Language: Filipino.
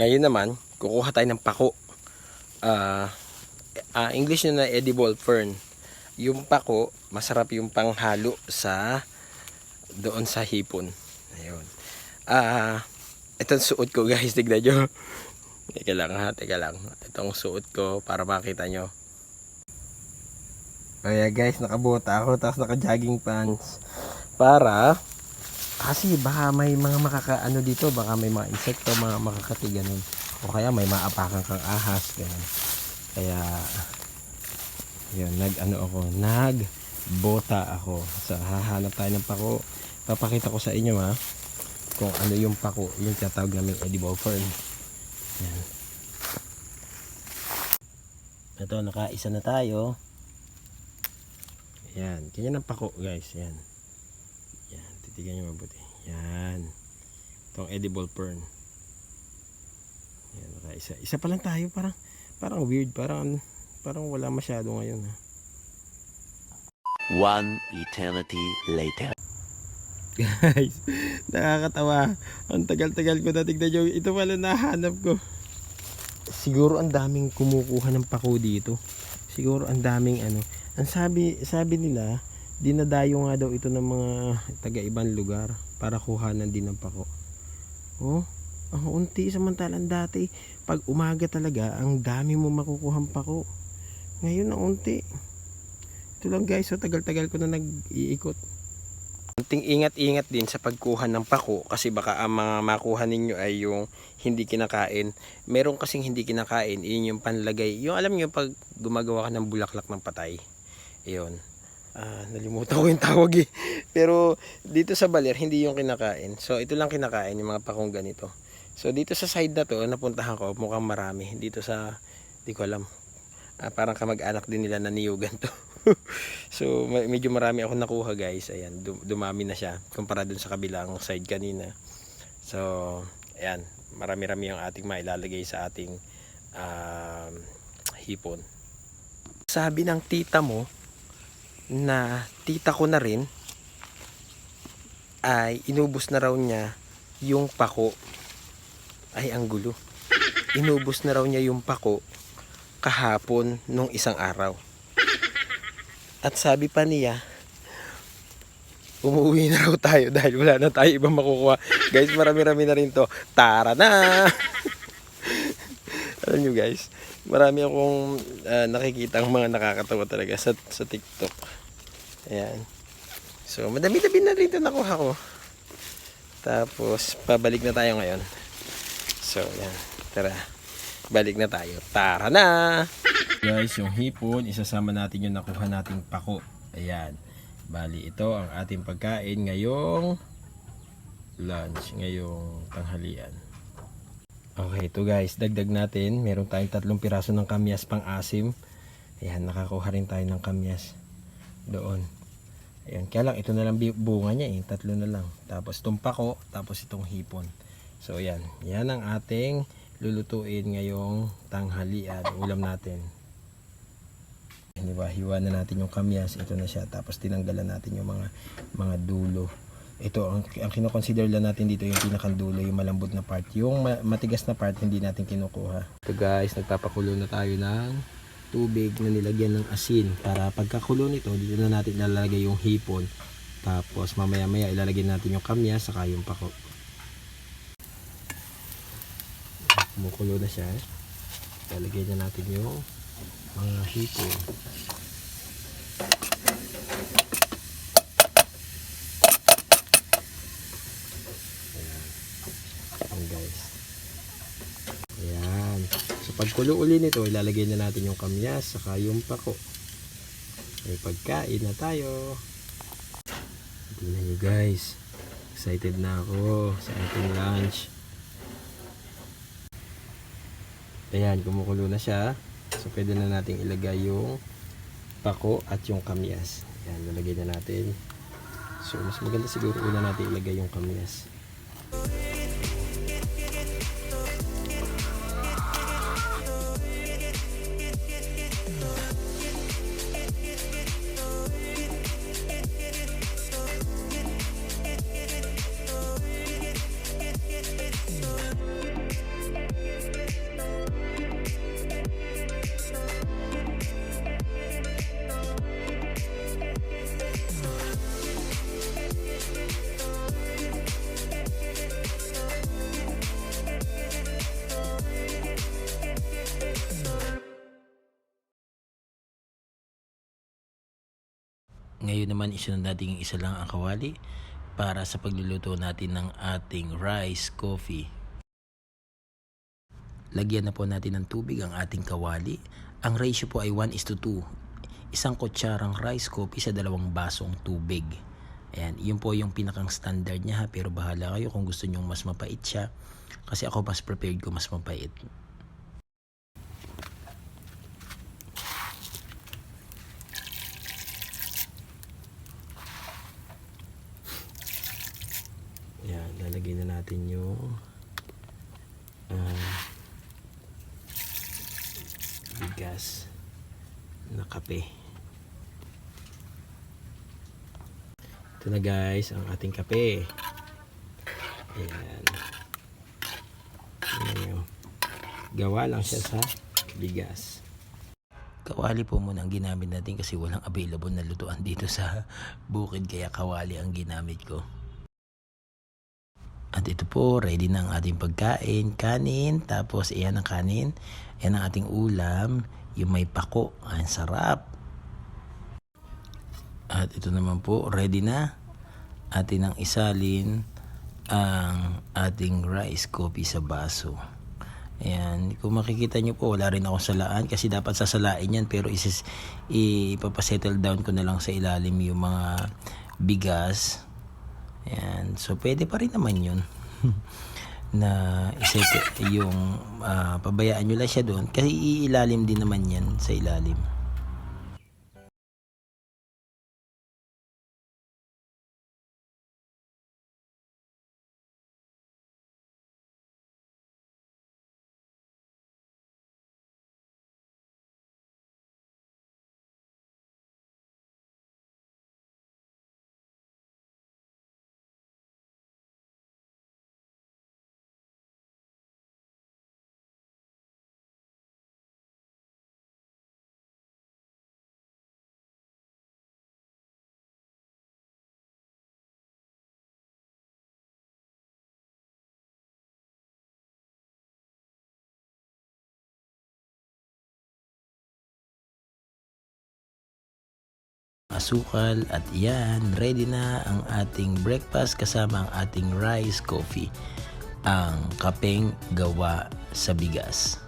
Ngayon naman, kukuha tayo ng pako. Ah, ah, English nyo na edible fern. Yung pako, masarap yung panghalo sa doon sa hipon. Ayun. Ah, itong suot ko guys, tignan nyo. Teka lang ha, teka lang. Itong suot ko para makita nyo. Kaya guys, nakabota ako tapos naka-jogging pants. Para kasi baka may mga makakaano dito, baka may mga insekto, mga makakati ganun. O kaya may maapakan kang ahas, ganun. Kaya, yun, nag ano ako, nag bota ako. So, hahanap tayo ng pako. Papakita ko sa inyo ha, kung ano yung pako, yung tinatawag namin edible fern. Yan. Ito, nakaisa na tayo. Yan, ganyan ang pako guys, yan. Titigan nyo mabuti. Yan. Itong edible fern. Yan, naka isa. Isa pa lang tayo, parang, parang weird, parang, parang wala masyado ngayon ha. One eternity later. Guys, nakakatawa. Ang tagal-tagal ko na tignan nyo. Ito pala nahanap ko. Siguro ang daming kumukuha ng pako dito. Siguro ang daming ano. Ang sabi, sabi nila, dinadayo nga daw ito ng mga taga ibang lugar para kuhanan din ng pako. Oh, ang unti samantalang dati, pag umaga talaga, ang dami mo makukuhang pako. Ngayon ang unti. Ito lang guys, so tagal-tagal ko na nag-iikot. Kunting ingat-ingat din sa pagkuha ng pako kasi baka ang mga makuha ninyo ay yung hindi kinakain. Meron kasing hindi kinakain, yun yung panlagay. Yung alam nyo pag gumagawa ka ng bulaklak ng patay. Ayun. Ah, nalimutan ko yung tawag eh. Pero dito sa baler, hindi yung kinakain. So ito lang kinakain, yung mga pakong ganito. So dito sa side na to, napuntahan ko, mukhang marami. Dito sa, di ko alam. Ah, parang kamag-anak din nila na niyugan to. so medyo marami ako nakuha guys. Ayan, dum- dumami na siya kumpara dun sa kabilang side kanina. So, ayan, marami-rami yung ating mailalagay sa ating um, hipon. Sabi ng tita mo na tita ko na rin ay inubos na raw niya yung pako. Ay, ang gulo. Inubos na raw niya yung pako kahapon nung isang araw. At sabi pa niya, umuwi na raw tayo dahil wala na tayo ibang makukuha. Guys, marami-rami na rin to. Tara na! Alam nyo guys, marami akong ah, nakikita ang mga nakakatawa talaga sa, sa TikTok. Ayan. So, madami-dami na rin ito nakuha ko. Tapos, pabalik na tayo ngayon. So, yan. Tara. Balik na tayo. Tara na! Guys, yung hipon, isasama natin yung nakuha nating pako. Ayan. Bali, ito ang ating pagkain ngayong lunch, ngayong tanghalian. Okay, ito guys, dagdag natin. Meron tayong tatlong piraso ng kamyas pang asim. Ayan, nakakuha rin tayo ng kamyas doon. Ayan, kaya lang ito na lang bunga niya eh, tatlo na lang. Tapos itong pako, tapos itong hipon. So ayan, yan ang ating lulutuin ngayong tanghalian, ulam natin. Di ba, hiwa na natin yung kamyas, ito na siya. Tapos tinanggalan natin yung mga mga dulo. Ito, ang, ang kinoconsider lang natin dito yung pinakang dulo, yung malambot na part. Yung ma- matigas na part, hindi natin kinukuha. Ito guys, nagpapakulo na tayo ng tubig na nilagyan ng asin. Para pagkakulo nito, dito na natin ilalagay yung hipon. Tapos mamaya maya ilalagay natin yung kamyas, saka yung pako. Kumukulo na siya. Ilalagay na natin yung mga hipon. Ayan guys. Ayan. So pagkulo uli nito, ilalagay na natin yung kamyas saka yung pako. May pagkain na tayo. Tingnan nyo guys. Excited na ako sa ating lunch. Ayan, kumukulo na siya. So pwede na nating ilagay yung pako at yung kamyas. Ayan, lalagay na natin. So mas maganda siguro una natin ilagay yung kamyas. Ngayon naman isunod natin yung isa lang ang kawali para sa pagluluto natin ng ating rice coffee. Lagyan na po natin ng tubig ang ating kawali. Ang ratio po ay 1 is to 2. Isang kutsarang rice coffee sa dalawang basong tubig. Ayan, yun po yung pinakang standard niya ha. Pero bahala kayo kung gusto nyong mas mapait siya. Kasi ako mas prepared ko mas mapait. Yan, lalagyan na natin yung ah, bigas na kape. Ito na guys, ang ating kape. Ayan. Ayan. Gawa lang siya sa bigas. Kawali po muna ang ginamit natin kasi walang available na lutuan dito sa bukid kaya kawali ang ginamit ko. At ito po, ready na ang ating pagkain, kanin, tapos iyan ang kanin, yan ang ating ulam, yung may pako, ang sarap. At ito naman po, ready na. Atin ang isalin ang ating rice coffee sa baso. Ayan, kung makikita nyo po, wala rin akong salaan kasi dapat sasalain yan pero isis, ipapasettle down ko na lang sa ilalim yung mga bigas. Ayan, so pwede pa rin naman yun. na iset yung ah, pabayaan nyo lang siya doon kasi iilalim din naman yan sa ilalim. Asukal at yan, ready na ang ating breakfast kasama ang ating rice coffee, ang kapeng gawa sa bigas.